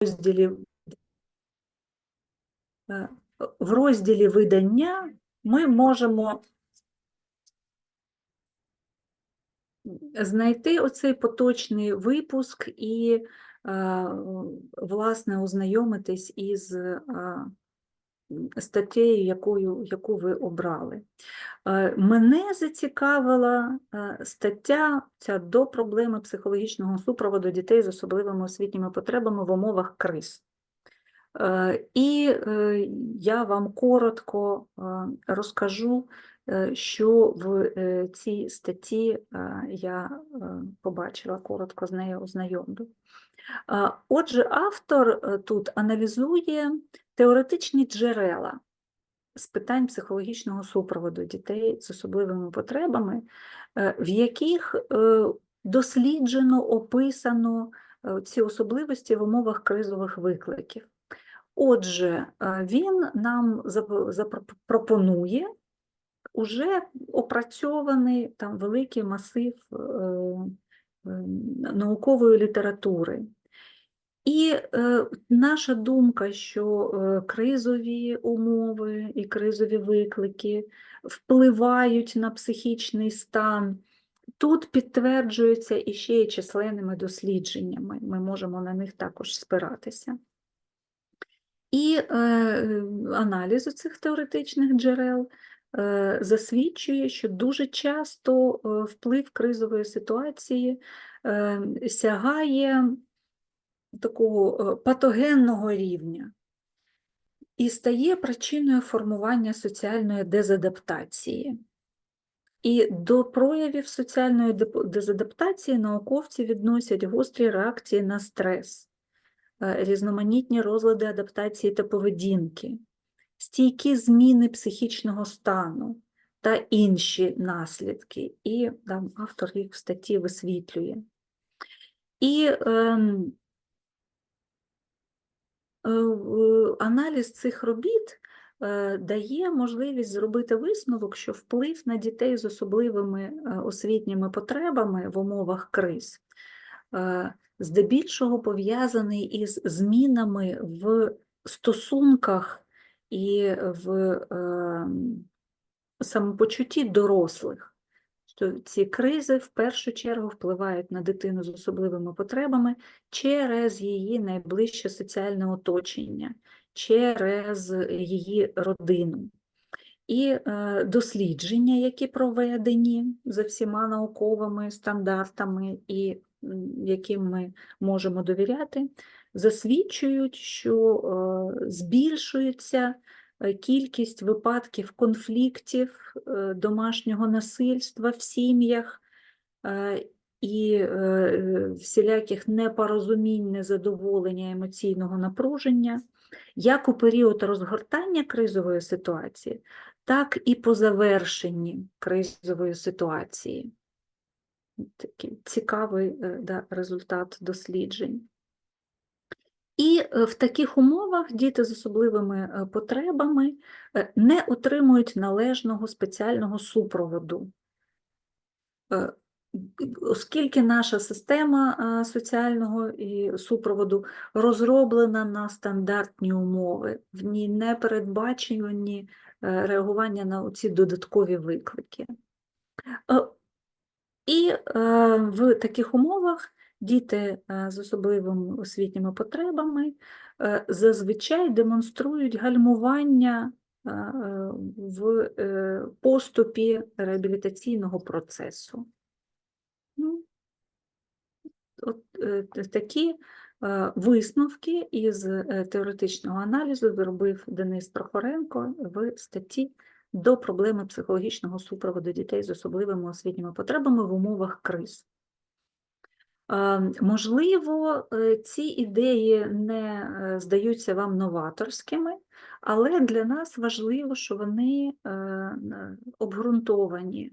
розділі е, в розділі видання ми можемо знайти оцей поточний випуск і, е, власне, ознайомитись із статтею, якою, яку ви обрали. Е, Мене зацікавила е, стаття ця до проблеми психологічного супроводу дітей з особливими освітніми потребами в умовах криз. Е, І я вам коротко розкажу, що в цій статті я побачила, коротко з нею ознайомлю. Отже, автор тут аналізує теоретичні джерела з питань психологічного супроводу дітей з особливими потребами, е, в яких е, досліджено, описано е, ці особливості в умовах кризових викликів. Отже, він нам зап- запропонує уже опрацьований там великий масив наукової літератури. І е, наша думка, що е, кризові умови і кризові виклики впливають на психічний стан, тут підтверджується іще й численними дослідженнями. Ми можемо на них також спиратися. І е, аналіз цих теоретичних джерел е, засвідчує, що дуже часто е, вплив кризової ситуації е, сягає такого е, патогенного рівня і стає причиною формування соціальної дезадаптації. І до проявів соціальної дезадаптації науковці відносять гострі реакції на стрес, е, різноманітні розлади адаптації та поведінки, стійкі зміни психічного стану та інші наслідки. І там автор їх в статті висвітлює. І ем, аналіз цих робіт е, дає можливість зробити висновок, що вплив на дітей з особливими е, освітніми потребами в умовах криз е, здебільшого пов'язаний із змінами в стосунках і в самопочутті дорослих. Що ці кризи в першу чергу впливають на дитину з особливими потребами через її найближче соціальне оточення, через її родину. І е, дослідження, які проведені за всіма науковими стандартами, і яким ми можемо довіряти, засвідчують, що е, збільшується кількість випадків конфліктів, е, домашнього насильства в сім'ях е, і е, е, всіляких непорозумінь, незадоволення, емоційного напруження, як у період розгортання кризової ситуації, так і по завершенні кризової ситуації. Такий цікавий е, да, результат досліджень. І е, в таких умовах діти з особливими е, потребами е, не отримують належного спеціального супроводу. Оскільки наша система соціального і супроводу розроблена на стандартні умови, в ній не передбачені реагування на ці додаткові виклики. І в таких умовах діти е, з особливими освітніми потребами е, зазвичай демонструють гальмування е, в поступі реабілітаційного процесу. Ну, от такі висновки із теоретичного аналізу зробив Денис Прохоренко в статті до проблеми психологічного супроводу дітей з особливими освітніми потребами в умовах криз. Можливо, е, ці ідеї не е, здаються вам новаторськими, але для нас важливо, що вони е, обґрунтовані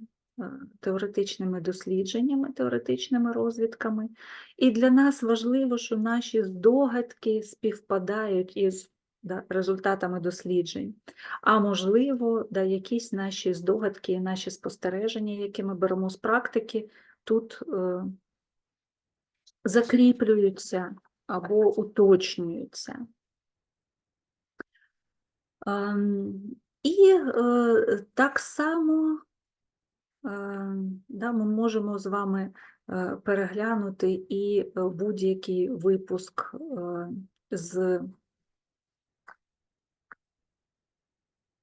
теоретичними дослідженнями, теоретичними розвідками. І для нас важливо, що наші здогадки співпадають із результатами досліджень. А можливо, да, якісь наші здогадки, і наші спостереження, які ми беремо з практики, тут закріплюються або уточнюються. Ем, І е, так само е, да, ми можемо з вами е, переглянути і будь-який випуск е, з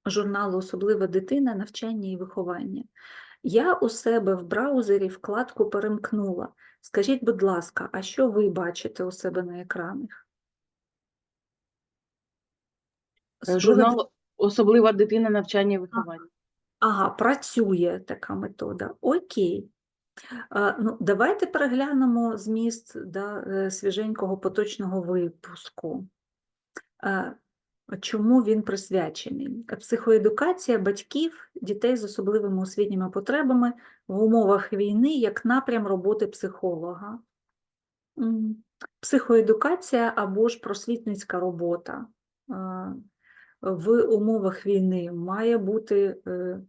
журналу Особлива дитина, навчання і виховання. Я у себе в браузері вкладку перемкнула. Скажіть, будь ласка, а що ви бачите у себе на екранах? Е, Журнал Особлива дитина навчання і виховання. Ага, працює така метода. Окей. А, ну, давайте переглянемо зміст да, е, свіженького поточного випуску. Чому він присвячений? Психоедукація батьків, дітей з особливими освітніми потребами в умовах війни як напрям роботи психолога. Психоедукація або ж просвітницька робота в умовах війни має бути е,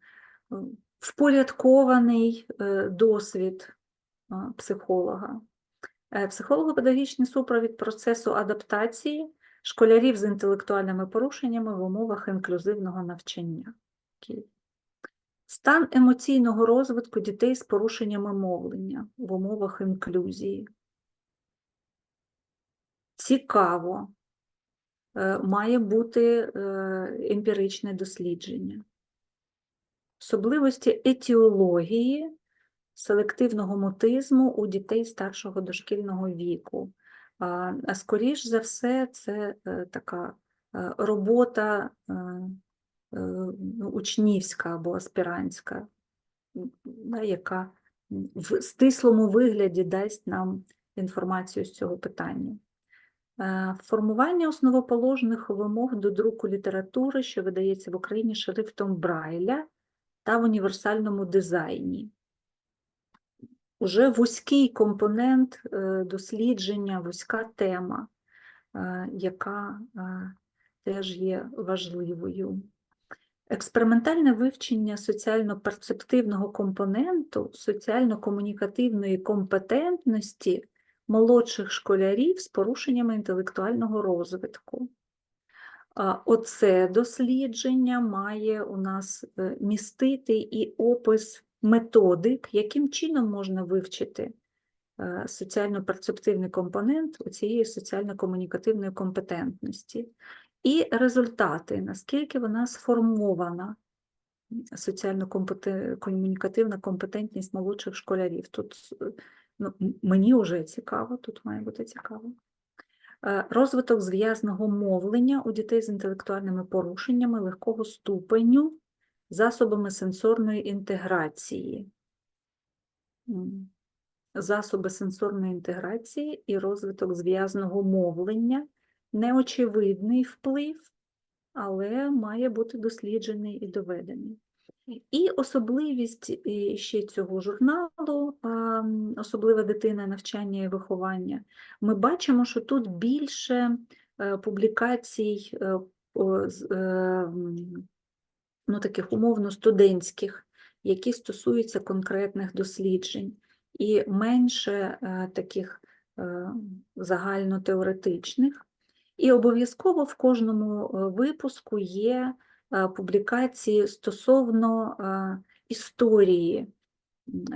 впорядкований е, досвід психолога. Е, Психолого-педагогічний супровід процесу адаптації школярів з інтелектуальними порушеннями в умовах інклюзивного навчання. Стан емоційного розвитку дітей з порушеннями мовлення в умовах інклюзії. Цікаво. Е, Має бути е, емпіричне дослідження. Особливості етіології селективного мотизму у дітей старшого дошкільного віку. А а скоріш за все, це е, така е, робота е, ну, учнівська або аспірантська, яка в стислому вигляді дасть нам інформацію з цього питання. Формування основоположних вимог до друку літератури, що видається в Україні шрифтом Брайля та в універсальному дизайні. Уже вузький компонент е, дослідження, вузька тема, е, яка е, теж є важливою. Експериментальне вивчення соціально-перцептивного компоненту соціально-комунікативної компетентності молодших школярів з порушеннями інтелектуального розвитку. Оце дослідження має у нас містити і опис методик, яким чином можна вивчити е, соціально-перцептивний компонент у цієї соціально-комунікативної компетентності, і результати, наскільки вона сформована, соціально-комунікативна компетентність молодших школярів. Тут е, ну, мені вже цікаво, тут має бути цікаво. Е, Розвиток зв'язного мовлення у дітей з інтелектуальними порушеннями легкого ступеню засобами сенсорної інтеграції. Засоби сенсорної інтеграції і розвиток зв'язного мовлення неочевидний вплив, але має бути досліджений і доведений. І особливість е, ще цього журналу, особлива дитина, навчання і виховання, ми бачимо, що тут більше е, публікацій е, ну, таких умовно студентських, які стосуються конкретних досліджень, і менше е, таких е, загальнотеоретичних. І обов'язково в кожному е, випуску є публікації стосовно історії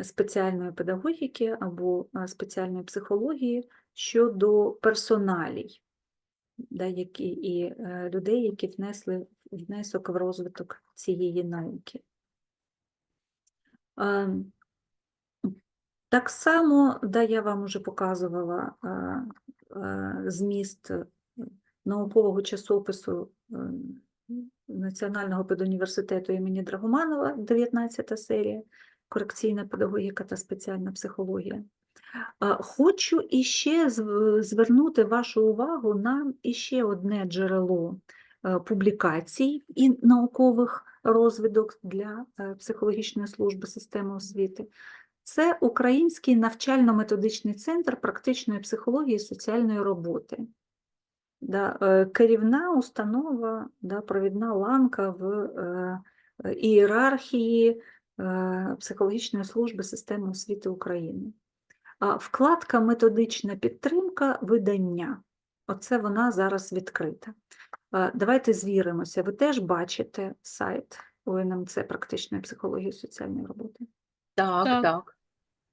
спеціальної педагогіки або спеціальної психології щодо персоналій, да, які, і людей, які внесли внесок в розвиток цієї науки. Так само, да, я вам уже показувала зміст наукового часопису е, Національного педуніверситету імені Драгоманова, 19 серія, корекційна педагогіка та спеціальна психологія. Хочу іще звернути вашу увагу на іще одне джерело публікацій і наукових розвідок для е, психологічної служби системи освіти. Це Український навчально-методичний центр практичної психології і соціальної роботи. Да, е, керівна установа, да, провідна ланка в е, е, ієрархії е, психологічної служби системи освіти України. Вкладка Методична підтримка видання. Оце вона зараз відкрита. Е, Давайте звіримося. Ви теж бачите сайт УНМЦ практичної психології і соціальної роботи. Так, Так. так.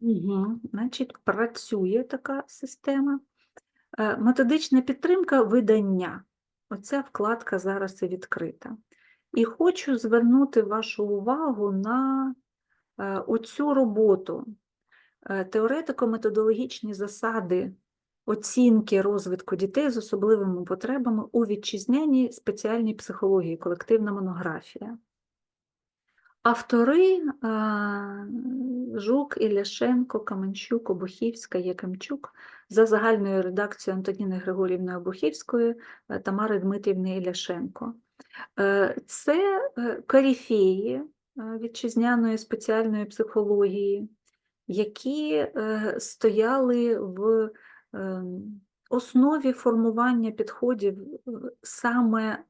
Угу. Значить, працює така система. Е, Методична підтримка видання. Оця вкладка зараз і відкрита. І хочу звернути вашу увагу на е, оцю роботу. Теоретико-методологічні засади оцінки розвитку дітей з особливими потребами у вітчизняній спеціальній психології, колективна монографія. Автори Жук, Ілляшенко, Каменчук, Обухівська, Якимчук за загальною редакцією Антоніни Григорівни Обухівської, е, Тамари Дмитрівни Ілляшенко. Е, Це е, е, вітчизняної спеціальної психології, які стояли в основі формування підходів е, саме е,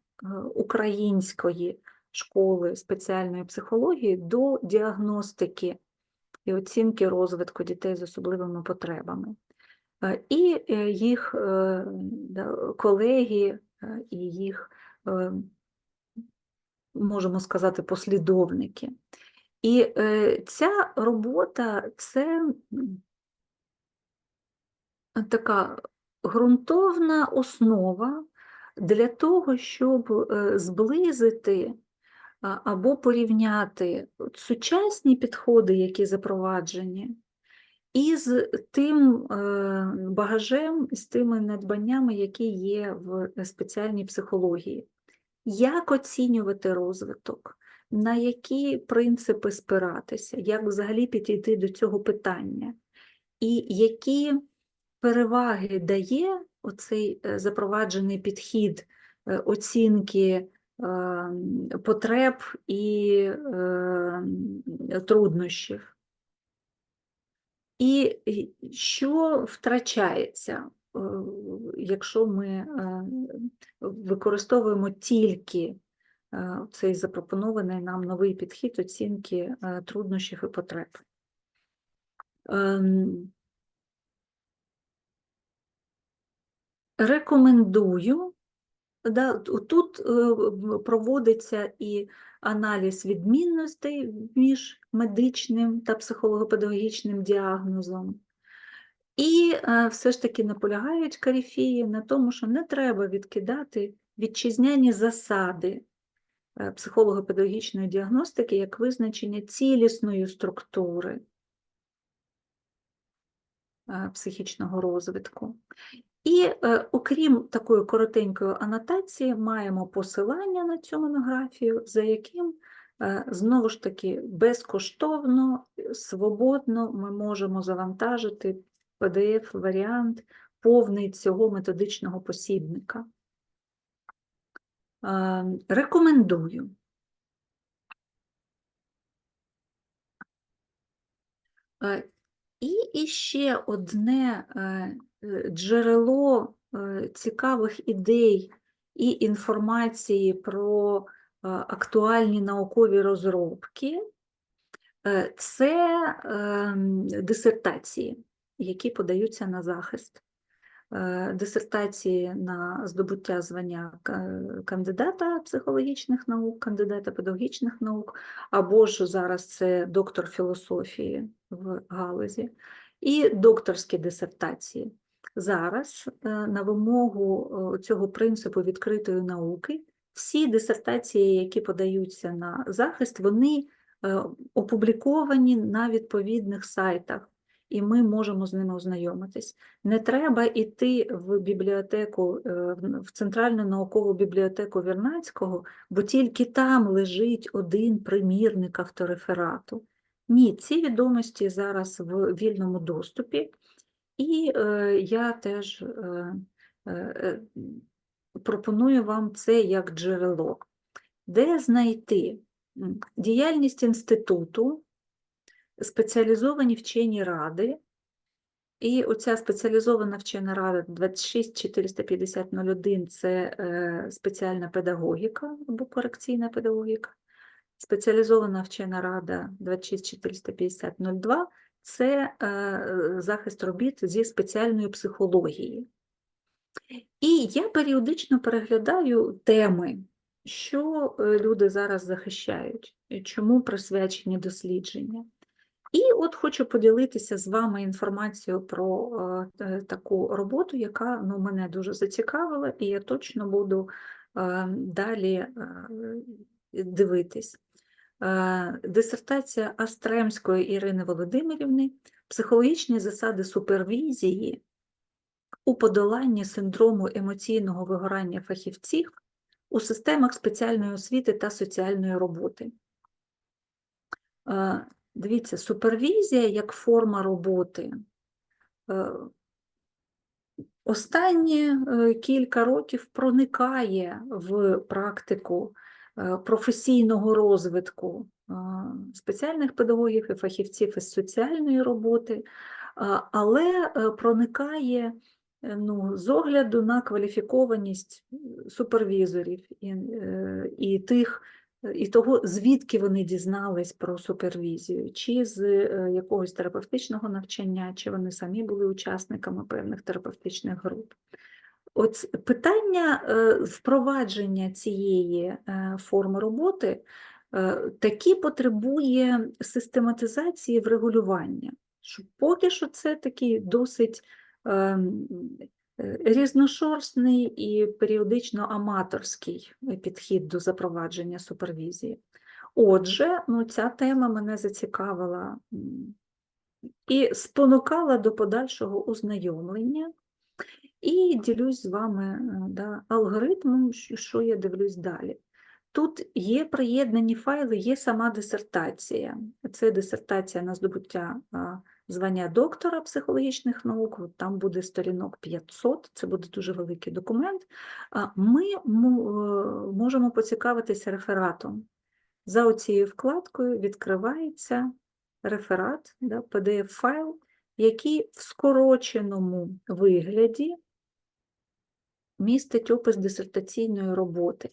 української школи спеціальної психології до діагностики і оцінки розвитку дітей з особливими потребами. Е, І їх колеги і їх, можемо сказати, послідовники. І ця робота це така ґрунтовна основа для того, щоб е, зблизити або порівняти сучасні підходи, які запроваджені, із тим е, багажем, з тими надбаннями, які є в спеціальній психології. Як оцінювати розвиток, на які принципи спиратися, як взагалі підійти до цього питання, і які переваги дає оцей е, запроваджений підхід е, оцінки е, потреб і труднощів. І що втрачається, якщо ми використовуємо тільки цей запропонований нам новий підхід оцінки труднощів і потреб? Рекомендую. Да, тут е, проводиться і аналіз відмінностей між медичним та психолого-педагогічним діагнозом. І е, все ж таки наполягають корифеї на тому, що не треба відкидати вітчизняні засади е, психолого-педагогічної діагностики як визначення цілісної структури психічного розвитку. І е, окрім такої коротенької анотації, маємо посилання на цю монографію, за яким е, знову ж таки безкоштовно, е, свободно ми можемо завантажити PDF-варіант повний цього методичного посібника. Е, Рекомендую. Е, І іще одне е, джерело е, цікавих ідей і інформації про е, актуальні наукові розробки е, це ем, дисертації, які подаються на захист. Е, Дисертації на здобуття звання кандидата психологічних наук, кандидата педагогічних наук, або ж зараз це доктор філософії в галузі, і докторські дисертації. Зараз е, на вимогу е, цього принципу відкритої науки всі дисертації, які подаються на захист, вони е, опубліковані на відповідних сайтах, і ми можемо з ними ознайомитись. Не треба йти в бібліотеку, в Центральну наукову бібліотеку Вірнацького, бо тільки там лежить один примірник автореферату. Ні, ці відомості зараз в вільному доступі, і е, я теж е, е, е, пропоную вам це як джерело. Де знайти діяльність інституту, спеціалізовані вчені ради, і оця спеціалізована вчена рада 2645001 – це е, спеціальна педагогіка або корекційна педагогіка. Спеціалізована вчена рада 2645002 це е, захист робіт зі спеціальної психології. І я періодично переглядаю теми, що е, люди зараз захищають, чому присвячені дослідження. І от хочу поділитися з вами інформацією про е, таку роботу, яка ну, мене дуже зацікавила, і я точно буду далі дивитись. Е, Дисертація Астремської Ірини Володимирівни Психологічні засади супервізії у подоланні синдрому емоційного вигорання фахівців у системах спеціальної освіти та соціальної роботи. Е, Дивіться, супервізія як форма роботи. е, Останні кілька років проникає в практику професійного розвитку е, спеціальних педагогів і фахівців із соціальної роботи, але е, проникає е, ну, з огляду на кваліфікованість е, супервізорів і, е, і тих, е, і того, звідки вони дізнались про супервізію, чи з е, якогось терапевтичного навчання, чи вони самі були учасниками певних терапевтичних груп. От питання е, впровадження цієї е, форми роботи е, такі потребує систематизації врегулювання. Що поки що це такий досить ем, різношорстний і періодично аматорський підхід до запровадження супервізії. Отже, ну, ця тема мене зацікавила і спонукала до подальшого ознайомлення. І ділюсь з вами е, да, алгоритмом, що я дивлюсь далі. Тут є приєднані файли, є сама дисертація. Це дисертація на здобуття звання доктора психологічних наук. Там буде сторінок 500, це буде дуже великий документ. Ми е, можемо поцікавитися рефератом. За оцією вкладкою відкривається реферат, да, PDF-файл, який в скороченому вигляді містить опис дисертаційної роботи.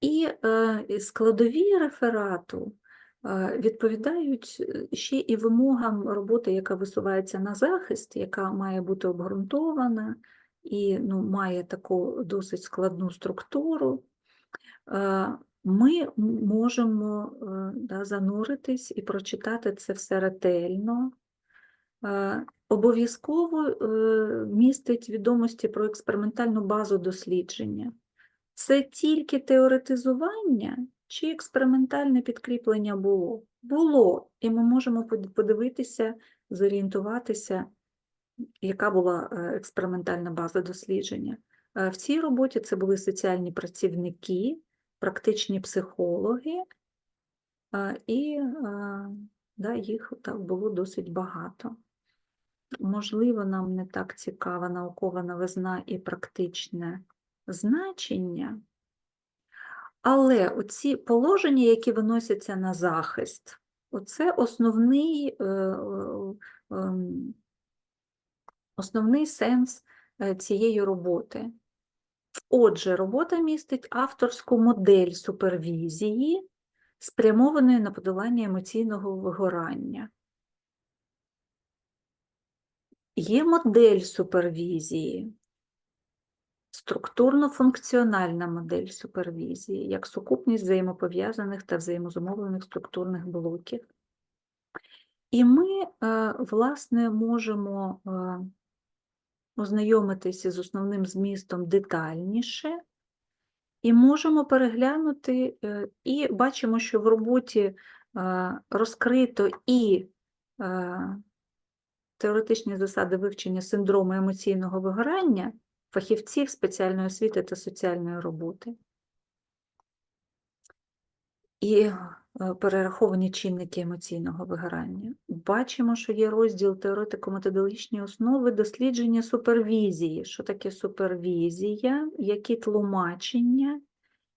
І е, складові реферату е, відповідають е, ще і вимогам роботи, яка висувається на захист, яка має бути обґрунтована і ну, має таку досить складну структуру. Ми можемо да, зануритись і прочитати це все ретельно. Обов'язково е, містить відомості про експериментальну базу дослідження. Це тільки теоретизування чи експериментальне підкріплення було? Було, і ми можемо подивитися, зорієнтуватися, яка була е, експериментальна база дослідження. Е, В цій роботі це були соціальні працівники, практичні психологи, і да, їх так було досить багато. Можливо, нам не так цікава наукова новизна і практичне значення, але оці положення, які виносяться на захист, оце основний, е, е, ем, основний сенс е, цієї роботи. Отже, робота містить авторську модель супервізії, спрямованої на подолання емоційного вигорання. Є модель супервізії, структурно-функціональна модель супервізії, як сукупність взаємопов'язаних та взаємозумовлених структурних блоків. І ми, е, власне, можемо е, ознайомитися з основним змістом детальніше, і можемо переглянути, е, і бачимо, що в роботі розкрито і теоретичні засади вивчення синдрому емоційного вигорання фахівців спеціальної освіти та соціальної роботи. І е, перераховані чинники емоційного вигорання. Бачимо, що є розділ теоретико-методологічні основи дослідження супервізії. Що таке супервізія, які тлумачення,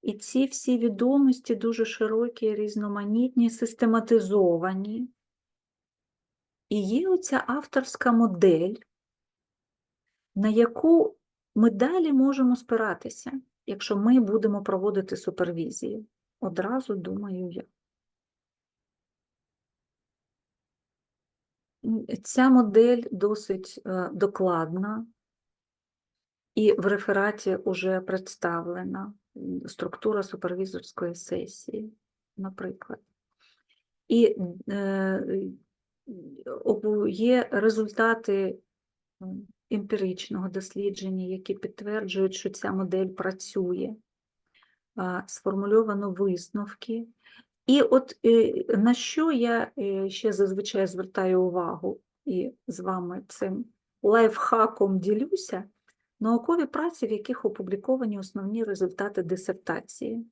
і ці всі відомості дуже широкі, різноманітні, систематизовані. І є оця авторська модель, на яку ми далі можемо спиратися, якщо ми будемо проводити супервізію. Одразу думаю я. Ця модель досить е, докладна і в рефераті вже представлена структура супервізорської сесії, наприклад. І е, є результати емпіричного дослідження, які підтверджують, що ця модель працює. Сформульовано висновки. І от е, на що я е, ще зазвичай звертаю увагу і з вами цим лайфхаком ділюся, наукові праці, в яких опубліковані основні результати дисертації.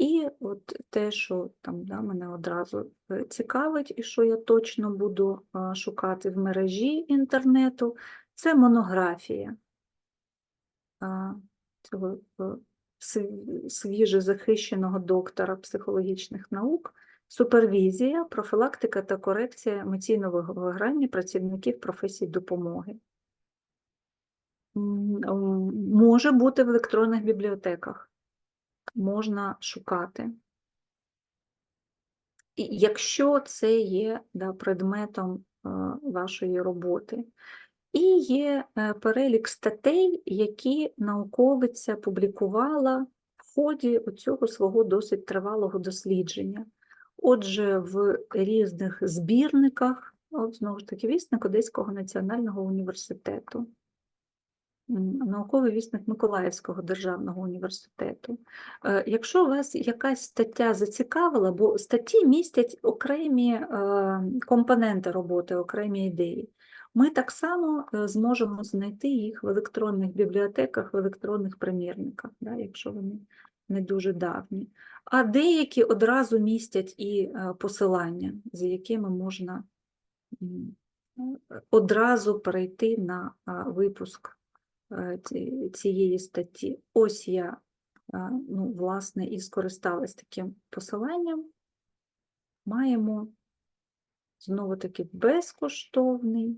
І от те, що там да, мене одразу е, цікавить, і що я точно буду шукати в мережі інтернету, це монографія. Цього е, свіже захищеного доктора психологічних наук, супервізія, профілактика та корекція емоційного виграння працівників професій допомоги. Може бути в електронних бібліотеках, можна шукати. І якщо це є да, предметом е, вашої роботи. І є е, перелік статей, які науковиця публікувала в ході цього свого досить тривалого дослідження. Отже, в різних збірниках, от знову ж таки, вісник Одеського національного університету, науковий вісник Миколаївського державного університету. Е, Якщо вас якась стаття зацікавила, бо статті містять окремі е, компоненти роботи, окремі ідеї, ми так само е, зможемо знайти їх в електронних бібліотеках, в електронних примірниках, якщо вони не дуже давні. А деякі одразу містять і посилання, за якими можна е, одразу перейти на випуск цієї статті. Ось я, ну, власне, і скористалась таким посиланням. Маємо знову-таки безкоштовний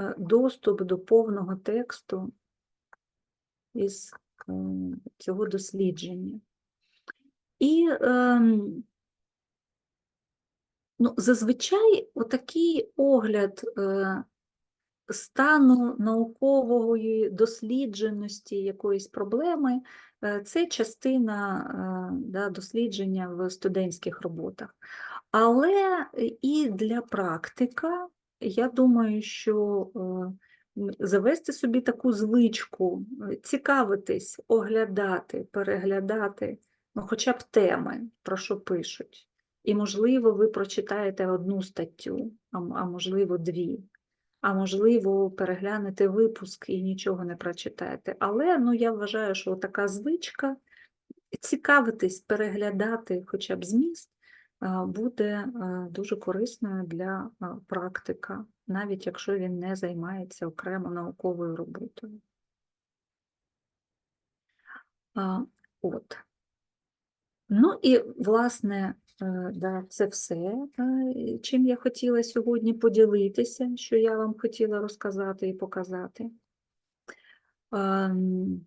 е, доступ до повного тексту із е, цього дослідження. І ем, ну, зазвичай отакий огляд е, стану наукової дослідженості якоїсь проблеми е, це частина е, да, дослідження в студентських роботах. Але і для практика, я думаю, що е, завести собі таку звичку, е, цікавитись, оглядати, переглядати, ну, хоча б теми, про що пишуть. І, можливо, ви прочитаєте одну статтю, а можливо, дві. А можливо, переглянете випуск і нічого не прочитаєте. Але ну, я вважаю, що така звичка цікавитись, переглядати хоча б зміст буде дуже корисною для практика, навіть якщо він не займається окремо науковою роботою. От. Ну і, власне, да, це все, е, чим я хотіла сьогодні поділитися, що я вам хотіла розказати і показати. Ем,